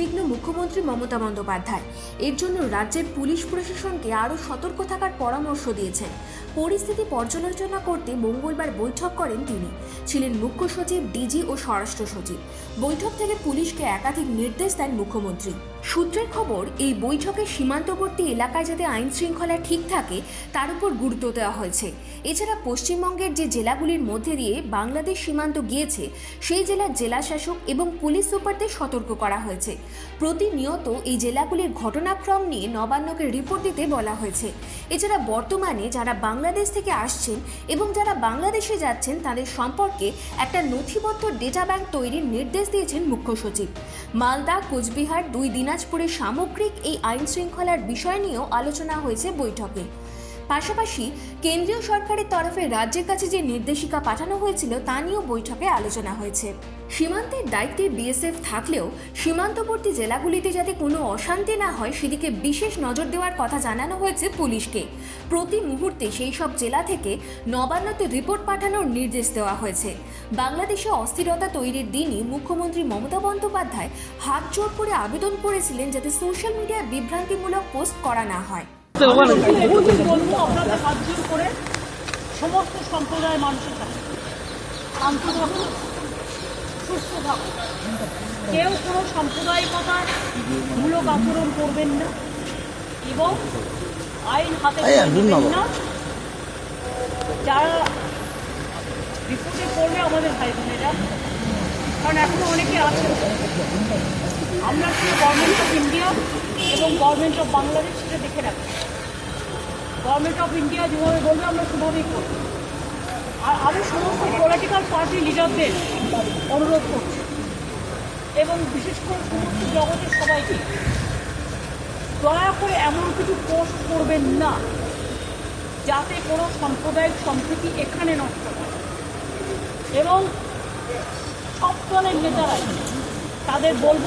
উদ্বিগ্ন মুখ্যমন্ত্রী মমতা বন্দ্যোপাধ্যায়। এর জন্য রাজ্যের পুলিশ প্রশাসনকে আরও সতর্ক থাকার পরামর্শ দিয়েছেন। পরিস্থিতি পর্যালোচনা করতে মঙ্গলবার বৈঠক করেন তিনি। ছিলেন মুখ্য সচিব, ডিজি ও স্বরাষ্ট্র সচিব। বৈঠক থেকে পুলিশকে একাধিক নির্দেশ দেন মুখ্যমন্ত্রী। সূত্রের খবর, এই বৈঠকে সীমান্তবর্তী এলাকায় যাতে আইন শৃঙ্খলা ঠিক থাকে, তার উপর গুরুত্ব দেওয়া হয়েছে। এছাড়া পশ্চিমবঙ্গের যে জেলাগুলির মধ্যে দিয়ে বাংলাদেশ সীমান্ত গিয়েছে, সেই জেলার জেলাশাসক এবং পুলিশ সুপারদের সতর্ক করা হয়েছে। প্রতিনিয়ত এই জেলাগুলির ঘটনাক্রম নিয়ে নবান্নকে রিপোর্ট দিতে বলা হয়েছে। এছাড়া বর্তমানে যারা বাংলাদেশ থেকে আসছেন এবং যারা বাংলাদেশে যাচ্ছেন, তাদের সম্পর্কে একটা নথিবদ্ধ ডেটা ব্যাংক তৈরির নির্দেশ দিয়েছেন মুখ্য সচিব। মালদা, কোচবিহার, দুই দিনাজপুরের সামগ্রিক এই আইন শৃঙ্খলার বিষয় নিয়েও আলোচনা হয়েছে বৈঠকে। পাশাপাশি কেন্দ্রীয় সরকারের তরফে রাজ্যের কাছে যে নির্দেশিকা পাঠানো হয়েছিল তা নিয়েও বৈঠকে আলোচনা হয়েছে। সীমান্তের দায়িত্বে বিএসএফ থাকলেও সীমান্তবর্তী জেলাগুলিতে যাতে কোনো অশান্তি না হয়, সেদিকে বিশেষ নজর দেওয়ার কথা জানানো হয়েছে পুলিশকে। প্রতি মুহূর্তে সেই সব জেলা থেকে নবান্নতে রিপোর্ট পাঠানোর নির্দেশ দেওয়া হয়েছে। বাংলাদেশে অস্থিরতা তৈরির দিনই মুখ্যমন্ত্রী মমতা বন্দ্যোপাধ্যায় হাত জোর করে আবেদন করেছিলেন যাতে সোশ্যাল মিডিয়ায় বিভ্রান্তিমূলক পোস্ট করা না হয়। আপনাদের হাত জোর করে সমস্ত সম্প্রদায়ের মানুষের কাছে শান্ত থাকুন সুস্থ থাকুন। কেউ কোনো সাম্প্রদায়িকতার মূলক আচরণ করবেন না এবং আইন হাতে নেবেন না। যারা বিপদে পড়লে আমাদের ভাই বোনেরা কারণ এখনও অনেকে আছেন। আমরা গভর্নমেন্ট অফ ইন্ডিয়া এবং গভর্নমেন্ট অফ বাংলাদেশ সেটা দেখে রাখি। গভর্নমেন্ট অফ ইন্ডিয়া যেভাবে বলবে, আমরা সেভাবেই করব। আর আমি সমস্ত পলিটিক্যাল পার্টি লিডারদের অনুরোধ করছি। এবং বিশেষ করে সমস্ত জগতের সবাইকে, দয়া করে এমন কিছু পোস্ট করবেন না, যাতে কোনো সাম্প্রদায়িক সম্প্রীতি এখানে নষ্ট হয়। এবং সব দলের নেতারাই তাদের বলব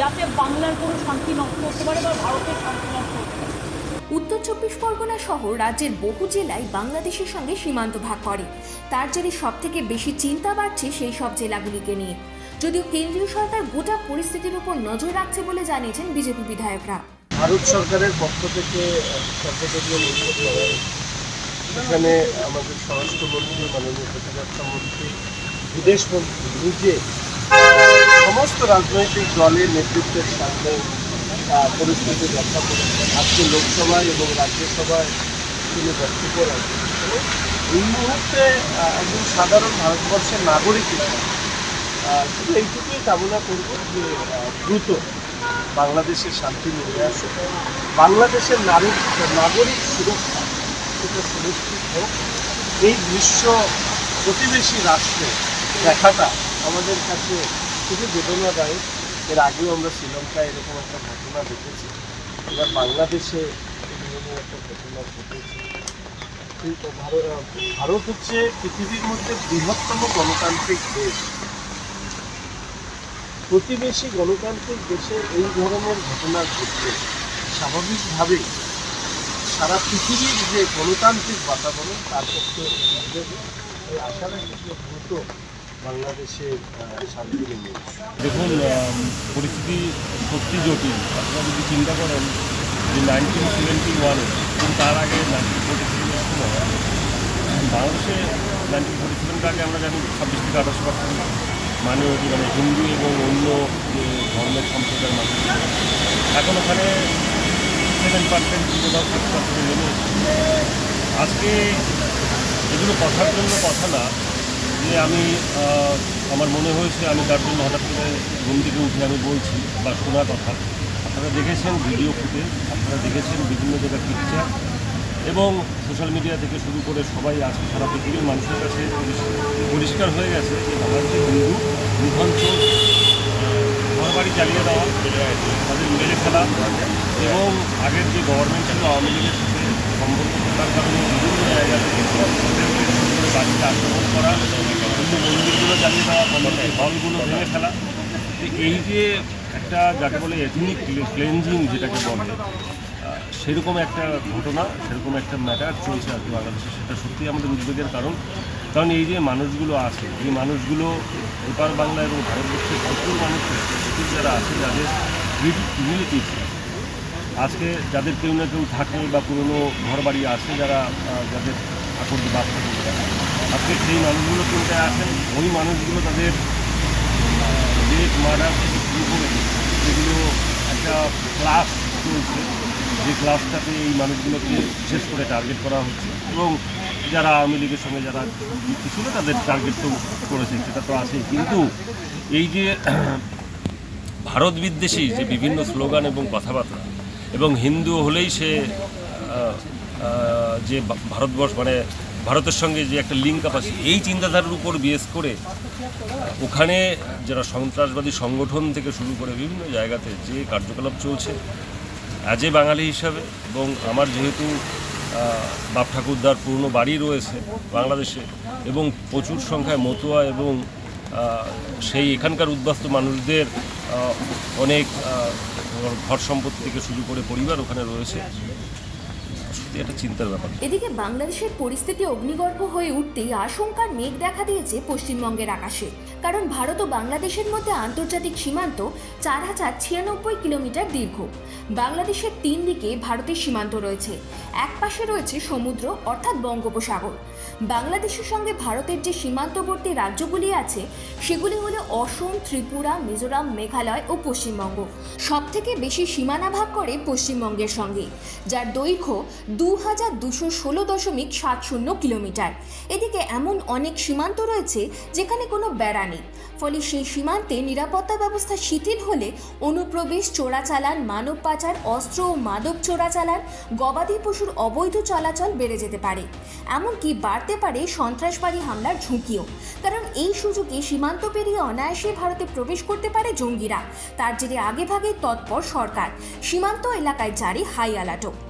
যাতে বাংলার কোনো শান্তি নষ্ট হতে পারে বা ভারতের শান্তি নষ্ট পারে। উত্তর চব্বিশ পরগনা সহ রাজ্যের বহু জেলায় বাংলাদেশের সঙ্গে সীমান্ত ভাগ করে। তার জেরে সব থেকে বেশি চিন্তা বাড়ছে সেই সব জেলাগুলিকে নিয়ে। যদিও কেন্দ্রীয় সরকার গোটা পরিস্থিতির উপর নজর রাখছে বলে জানিয়েছেন বিজেপি বিধায়করা। ভারত সরকারের পক্ষ থেকে। এখানে আমাদের স্বরাষ্ট্রমন্ত্রী মাননীয় প্রতিরক্ষা মন্ত্রী বিদেশ মন্ত্রী নিজে সমস্ত রাজনৈতিক দলের নেতৃত্বের সামনে পরিস্থিতি ব্যাখ্যা করেছেন। আজকে লোকসভায় এবং রাজ্যসভায় তিনি বক্তব্য রাখেন এই মুহূর্তে একজন সাধারণ ভারতবর্ষের নাগরিক শুধু এইটুকুই কামনা করব যে দ্রুত বাংলাদেশের শান্তি নেমে আসে। বাংলাদেশের নারী নাগরিক সুরক্ষা সেটা সুনিশ্চিত হোক। এই দৃশ্য প্রতিবেশী রাষ্ট্রে দেখাটা আমাদের কাছে খুবই বেদনাদায়ক এর আগেও আমরা শ্রীলঙ্কায় এরকম একটা ঘটনা দেখেছি। এবার বাংলাদেশে ধরনের একটা ঘটনা ঘটেছে। ভারত হচ্ছে পৃথিবীর মধ্যে বৃহত্তম গণতান্ত্রিক দেশ। প্রতিবেশী গণতান্ত্রিক দেশে এই ধরনের ঘটনা ঘটলে স্বাভাবিকভাবেই সারা পৃথিবীর যে গণতান্ত্রিক বাতাবরণ, তার পক্ষে আশা রাখি দ্রুত দেখুন পরিস্থিতি সত্যি জটিল। আপনারা যদি চিন্তা করেন যে নাইনটিন সেভেন্টি ওয়ানে কিন্তু তার আগে নাইনটিন ফোর্টি সেভেনের সময়, বাংলাদেশে নাইনটিন ফোর্টি সেভেনকে আগে আমরা জানি ছাব্বিশ থেকে আঠাশ পার্সেন্ট মাইনরিটি মানে হিন্দু এবং অন্য যে ধর্মের সম্প্রদায়ের মানুষ এখন ওখানে সেভেন পার্সেন্ট কোথাও সিক্স পার্সেন্ট আজকে এগুলো কথার জন্য কথা না যে আমি আমার মনে হয়েছে আমি তার জন্য হঠাৎ করে ঘুম থেকে উঠে আমি বলছি বা শোনা কথা। আপনারা দেখেছেন ভিডিও ফুটেজ, আপনারা দেখেছেন বিভিন্ন জায়গার পিকচার এবং সোশ্যাল মিডিয়া থেকে শুরু করে সবাই আজকে সারা পৃথিবীর মানুষের কাছে পরিষ্কার- হয়ে গেছে যে বাংলাদেশের হিন্দু নিধন চোর ঘর বাড়ি জ্বালিয়ে দেওয়া, তাদের মেরে ফেলা এবং আগের যে গভর্নমেন্ট ছিল, আওয়ামী লীগের সাথে সম্পর্ক থাকার কারণে বিভিন্ন জায়গা থেকে বাড়িতে আক্রমণ করা হিন্দু মন্দিরগুলো জ্বালিয়ে দেওয়া কমিউনিটি হলগুলো ভেঙে ফেলা এই যে একটা যাকে বলে এথনিক ক্লেনজিং যেটাকে বলে সেরকম একটা ঘটনা সেরকম একটা ম্যাটার চলছে আর কি বাংলাদেশে সেটা সত্যিই আমাদের উদ্বেগের কারণ কারণ এই যে মানুষগুলো আছে এই মানুষগুলো এপার বাংলা এবং ভারতবর্ষের প্রচুর মানুষ প্রচুর যারা আছে যাদের রিলেটিভ আজকে যাদের কেউ না কেউ থাকে বা পুরনো ঘর বাড়ি আছে যারা যাদের বাদ থাকে আজকে সেই মানুষগুলো কিনতে আসেন ওই মানুষগুলো তাদের রেপ মার্ডার থেকে শুরু করে যেগুলো একটা ক্লাস চলছে। যে ক্লাসটাতে এই মানুষগুলোকে বিশেষ করে টার্গেট করা হচ্ছে। এবং যারা আওয়ামী লীগের সঙ্গে যারা যুক্ত ছিল, তাদের টার্গেট তো করেছে, সেটা তো আছেই। কিন্তু এই যে ভারত বিদ্বেষী যে বিভিন্ন স্লোগান এবং কথাবার্তা, এবং হিন্দু হলেই সে যে ভারতবর্ষ মানে ভারতের সঙ্গে যে একটা লিঙ্ক আপ আছে, এই চিন্তাধারার উপর বেস করে ওখানে যারা সন্ত্রাসবাদী সংগঠন থেকে শুরু করে বিভিন্ন জায়গাতে যে কার্যকলাপ চলছে অ্যাজ এ বাঙালি হিসাবে এবং আমার যেহেতু বাপ ঠাকুরদার পুরনো বাড়ি রয়েছে বাংলাদেশে এবং প্রচুর সংখ্যায় মতুয়া এবং সেই এখানকার উদ্বাস্তু মানুষদের অনেক ঘর সম্পত্তি থেকে শুরু করে পরিবার ওখানে রয়েছে। সত্যি চিন্তার ব্যাপার। এদিকে বাংলাদেশের পরিস্থিতি অগ্নিগর্ভ হয়ে উঠতেই আশঙ্কার মেঘ দেখা দিয়েছে পশ্চিমবঙ্গের আকাশে। কারণ ভারত ও বাংলাদেশের মধ্যে আন্তর্জাতিক সীমান্ত চার হাজার ছিয়ানব্বই কিলোমিটার দীর্ঘ। বাংলাদেশের তিন দিকে ভারতের সীমান্ত রয়েছে। এক পাশে রয়েছে সমুদ্র, অর্থাৎ বঙ্গোপসাগর। বাংলাদেশের সঙ্গে ভারতের যে সীমান্তবর্তী রাজ্যগুলি আছে, সেগুলি হলো অসম, ত্রিপুরা, মিজোরাম, মেঘালয় ও পশ্চিমবঙ্গ। সবথেকে বেশি সীমানা ভাগ করে পশ্চিমবঙ্গের সঙ্গে, যার দৈর্ঘ্য দু হাজার দুশো ষোলো দশমিক সাত শূন্য কিলোমিটার। এদিকে এমন অনেক সীমান্ত রয়েছে যেখানে কোনো বেড়া নেই। ফলে সেই সীমান্তে নিরাপত্তা ব্যবস্থা শিথিল হলে অনুপ্রবেশ, চোরাচালান, মানব পাচার, অস্ত্র ও মাদক চোরাচালান, গবাদি পশুর অবৈধ চলাচল বেড়ে যেতে পারে। এমনকি বাড়তে পারে সন্ত্রাসবাদী হামলার ঝুঁকিও। কারণ এই সুযোগে সীমান্ত পেরিয়ে অনায়াসে ভারতে প্রবেশ করতে পারে জঙ্গিরা। তার জেরে আগেভাগেই তৎপর সরকার। সীমান্ত এলাকায় জারি হাই অ্যালার্টও